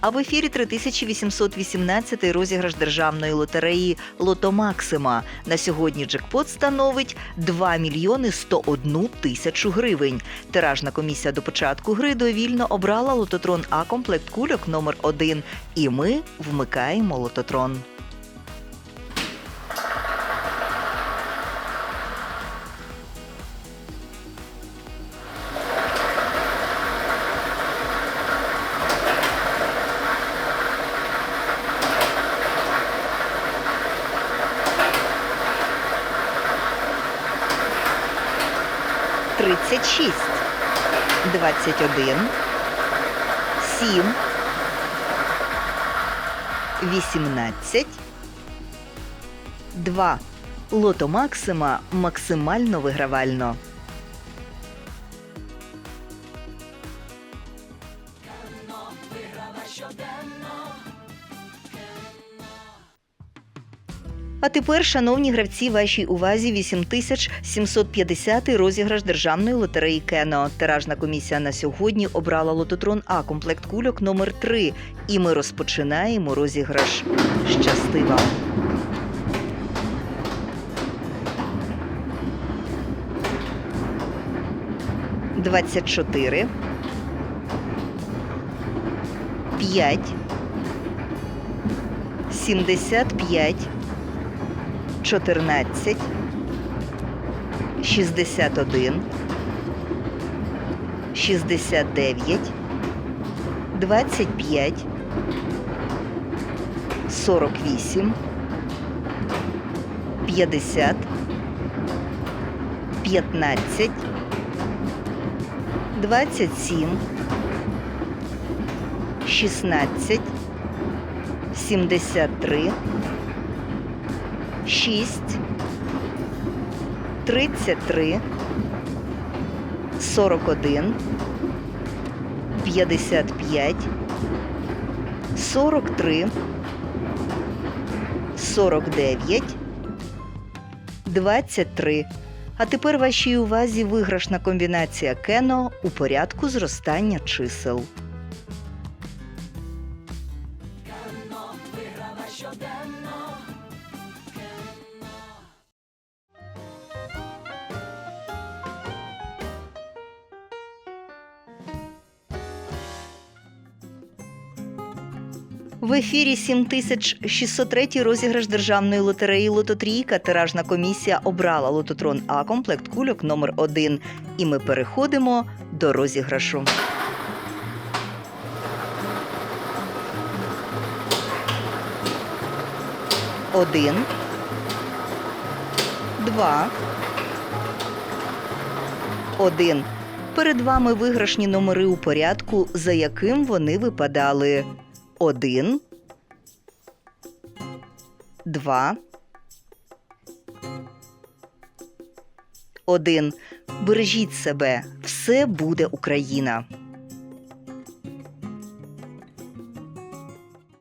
А в ефірі 3818 розіграш державної лотереї Лото Максима. На сьогодні джекпот становить 2 мільйони 101 тисячу гривень. Тиражна комісія до початку гри довільно обрала лототрон А комплект кульок номер 1 І ми вмикаємо лототрон. Тридцять шість, двадцять один, сім, вісімнадцять, два. Лото Максима максимально вигравально. А тепер, шановні гравці, вашій увазі 8750 розіграш державної лотереї Кено. Тиражна комісія на сьогодні обрала лототрон А комплект кульок номер 3 І ми розпочинаємо розіграш. Щасти! Двадцять чотири. П'ять. Сімдесят п'ять. 14, 61, 69, 25, 48, 50, 15, 27, 16, 73, 6, 33, 41, 55, 43, 49, 23. А тепер вашій увазі виграшна комбінація кено у порядку зростання чисел. В ефірі 7603 розіграш державної лотереї Лототрійка. Тиражна комісія обрала лототрон А комплект кульок номер 1 І ми переходимо до розіграшу. Один. Два. Один. Перед вами виграшні номери у порядку, за яким вони випадали. Один. Два. Один. Бережіть себе. Все буде Україна.